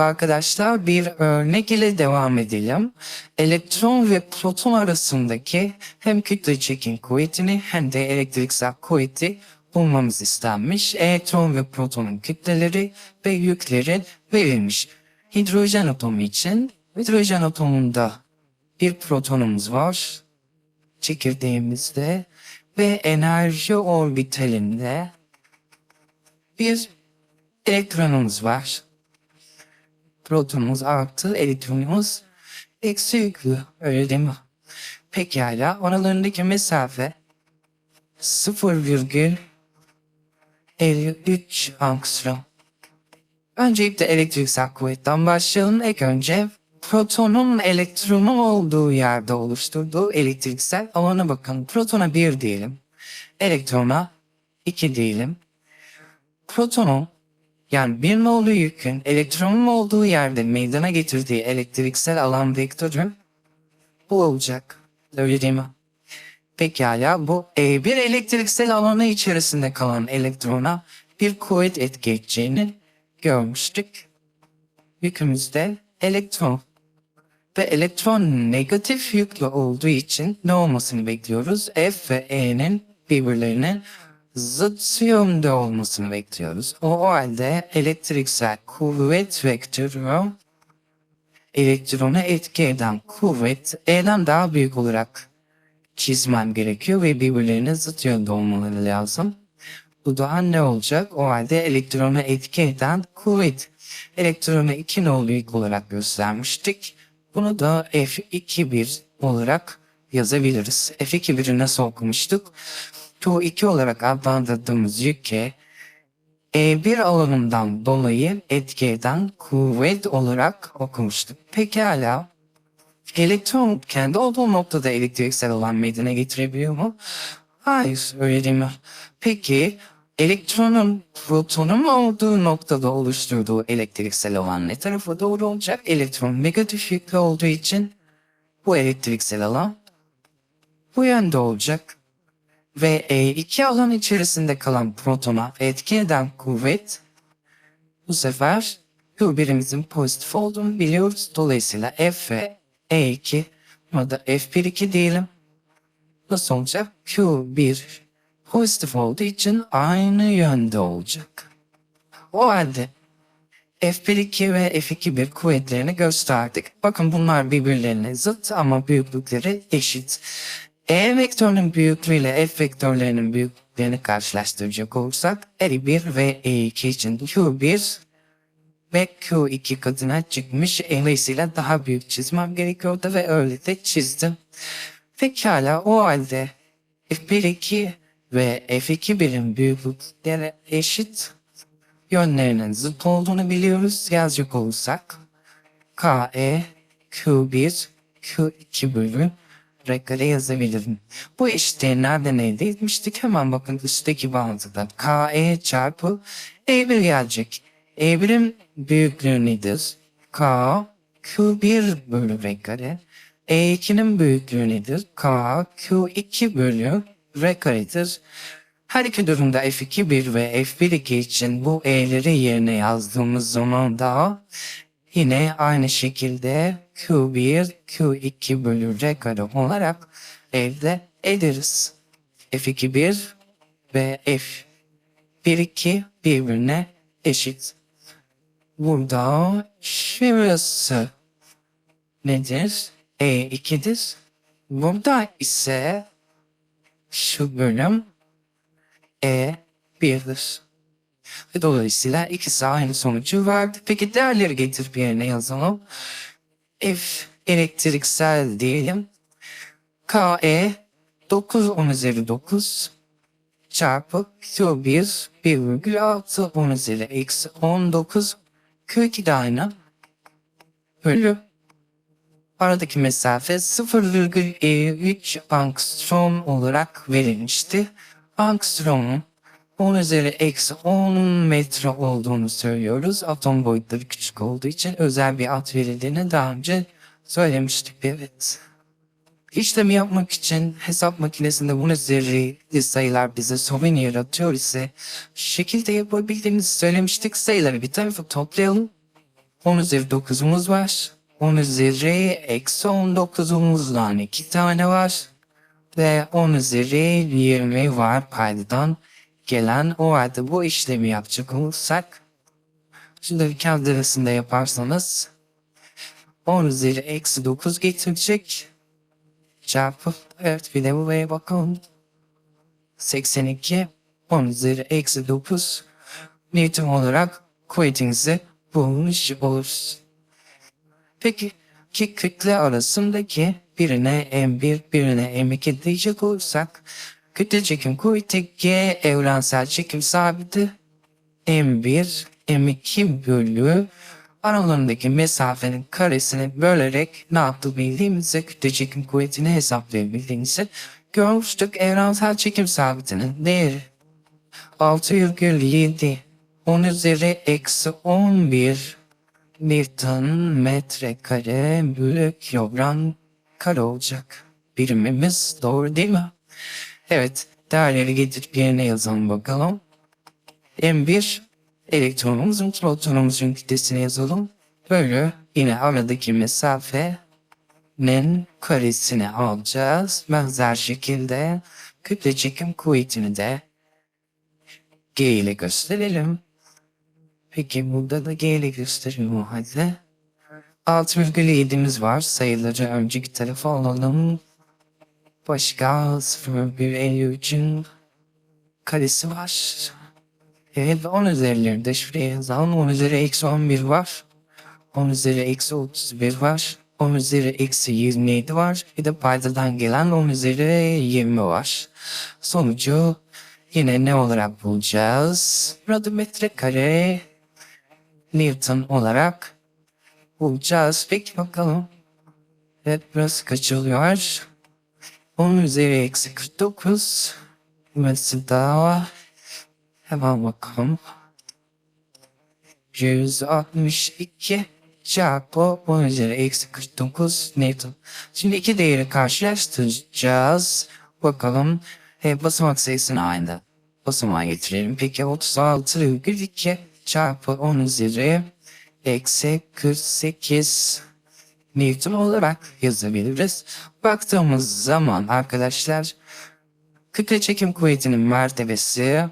Merhaba arkadaşlar, bir örnek ile devam edelim. Elektron ve proton arasındaki hem kütle çekim kuvvetini hem de elektriksel kuvveti bulmamız istenmiş. Elektron ve protonun kütleleri ve yükleri verilmiş. Hidrojen atomu için hidrojen atomunda bir protonumuz var. Çekirdeğimizde ve enerji orbitalinde bir elektronumuz var. Protonumuz artı, elektronumuz eksi yüklü. Öyle değil mi? Pekala. Aralarındaki mesafe 0,53 angstrom. Öncelikle elektriksel kuvvetten başlayalım. İlk önce protonun elektronun olduğu yerde oluşturduğu elektriksel alana bakın. Protona 1 diyelim. Elektrona 2 diyelim. Protonun yani bir nolu yükün elektronun olduğu yerde meydana getirdiği elektriksel alan vektörü bu olacak. Öyle değil mi? Pekala bu E1 elektriksel alanı içerisinde kalan elektrona bir kuvvet etki edeceğini görmüştük. Yükümüzde elektron ve elektron negatif yüklü olduğu için ne olmasını bekliyoruz? F ve E'nin birbirlerinin zıt yönde olmasını bekliyoruz. O, o halde elektriksel kuvvet vektörü elektrona etki eden kuvvet E'den daha büyük olarak çizmem gerekiyor ve birbirlerine zıt yönde olmaları lazım. Bu da ne olacak? O halde elektrona etki eden kuvvet. Elektrona 2 nolu yük olarak göstermiştik. Bunu da F2.1 olarak yazabiliriz. F2.1'i nasıl okumuştuk? Q2 olarak adlandırdığımız yüke E1 alanından dolayı etki eden kuvvet olarak okumuştuk. Pekala elektron kendi olduğu noktada elektriksel alan meydana getirebiliyor mu? Hayır öyle değil mi? Peki elektronun protonun olduğu noktada oluşturduğu elektriksel alan ne tarafa doğru olacak? Elektron negatif yüklü olduğu için bu elektriksel alan bu yönde olacak ve E2 alan içerisinde kalan protona etki eden kuvvet bu sefer Q birimizin pozitif olduğunu biliyoruz. Dolayısıyla F ve E2 buna da F1-2 diyelim. Nasıl olacak? Q1 pozitif olduğu için aynı yönde olacak. O halde F1-2 ve F2-1 kuvvetlerini gösterdik. Bakın bunlar birbirlerine zıt ama büyüklükleri eşit. E vektörünün büyüklüğüyle F vektörlerinin büyüklüklerini karşılaştıracak olursak R1 ve E2 için Q1 ve Q2 katına çıkmış. Dolayısıyla daha büyük çizmem gerekiyordu ve öyle de çizdim. Pekala o halde F1-2 ve F2-1'in büyüklükleri eşit yönlerinin zıt olduğunu biliyoruz. Yazacak olursak KE Q1 Q2 bölü rekale yazabilirim. Bu eşitliği nereden elde etmiştik? Hemen bakın üstteki bağıntıda KE çarpı E1 gelecek. E1'in büyüklüğü nedir? K Q1 bölü rekare. E2'nin büyüklüğü nedir? K Q2 bölü rekaredir. Her iki durumda F2.1 ve F1.2 için bu E'leri yerine yazdığımız zaman da yine aynı şekilde Q1, Q2 bölü R kare olarak elde ederiz. F2.1 ve F1.2 birbirine eşit. Burada şurası nedir? E2'dir. Burada ise şu bölüm E1'dir. Ve dolayısıyla ikisi aynı sonucu verdi. Peki değerleri getirip yerine yazalım. F elektriksel diyelim. KE 9 10 üzeri 9 çarpı Q1 1,6 10 üzeri eksi 19 Q2 de aynı. Bölü aradaki mesafe 0,3 angstrom olarak verilmişti. Angstrom'un 10 üzeri eksi 10 metre olduğunu söylüyoruz. Atom boyutları küçük olduğu için özel bir ad verildiğini daha önce söylemiştik. Evet. İşlemi yapmak için hesap makinesinde bunun üzeri sayılar bize sorun yaratıyor ise şekilde yapabildiğimizi söylemiştik. Sayıları bir tarafa toplayalım. 10 üzeri 9'umuz var. 10 üzeri eksi 19'umuzdan 2 tane var. Ve 10 üzeri 20 var paydadan gelen. O halde bu işlemi yapacak olursak. Şimdi arasında yaparsanız 10 üzeri eksi 9 getirecek. Çarpı evet bir de buraya bakalım. 82 10 üzeri eksi 9 Newton olarak kuvvetinizi bulmuş oluruz. Peki iki kütle arasındaki birine M1 birine M2 diyecek olursak kütle çekim kuvveti G evrensel çekim sabiti M1 M2 bölü aralarındaki mesafenin karesini bölerek ne yaptı bildiğimizde kütle çekim kuvvetini hesaplayabildiğimizde görmüştük evrensel çekim sabitinin değeri 6,7 10 üzeri eksi 11 Newton metrekare bölü kilogram kare olacak. Birimimiz doğru değil mi? Evet, değerleri getirip yerine yazalım bakalım. M1 elektronumuzun protonumuzun kütlesini yazalım. Böyle yine aradaki mesafenin karesini alacağız. Benzer şekilde kütle çekim kuvvetini de G ile gösterelim. Peki burada da G ile gösterelim o halde. 6,7'miz var. Sayıları önceki tarafa alalım. Başka 0,53'ün karesi var. Evet 10 üzerileri de şuraya yazalım. 10 üzeri eksi 11 var. 10 üzeri eksi 31 var. 10 üzeri eksi 27 var. Bir de paydadan gelen 10 üzeri 20 var. Sonucu yine ne olarak bulacağız? Radyometre kare Newton olarak bulacağız. Peki bakalım. Evet burası kaç oluyor? 10 üzeri eksi 49. Burası da hemen bakalım. 162 çarpı 10 üzeri eksi 49 Newton. Şimdi iki değeri karşılaştıracağız. Bakalım e, basamak sayısını aynı basamağa getirelim. Peki 36,2 çarpı 10 üzeri eksi 48 Newton olarak yazabiliriz. Baktığımız zaman arkadaşlar kütle çekim kuvvetinin mertebesi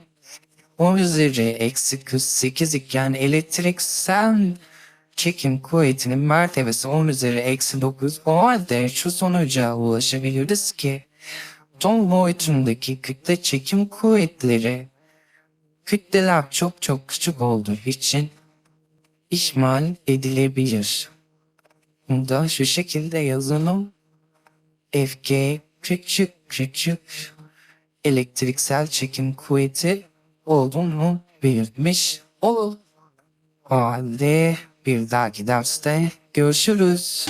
10 üzeri eksi 48 iken elektriksel çekim kuvvetinin mertebesi 10 üzeri eksi 9 o halde şu sonuca ulaşabiliriz ki ton boyutundaki kütle çekim kuvvetleri kütleler çok çok küçük olduğu için ihmal edilebilir. Da şu şekilde yazalım. FG küçük küçük elektriksel çekim kuvveti olduğunu belirtmiş olur. O halde bir dahaki derste görüşürüz.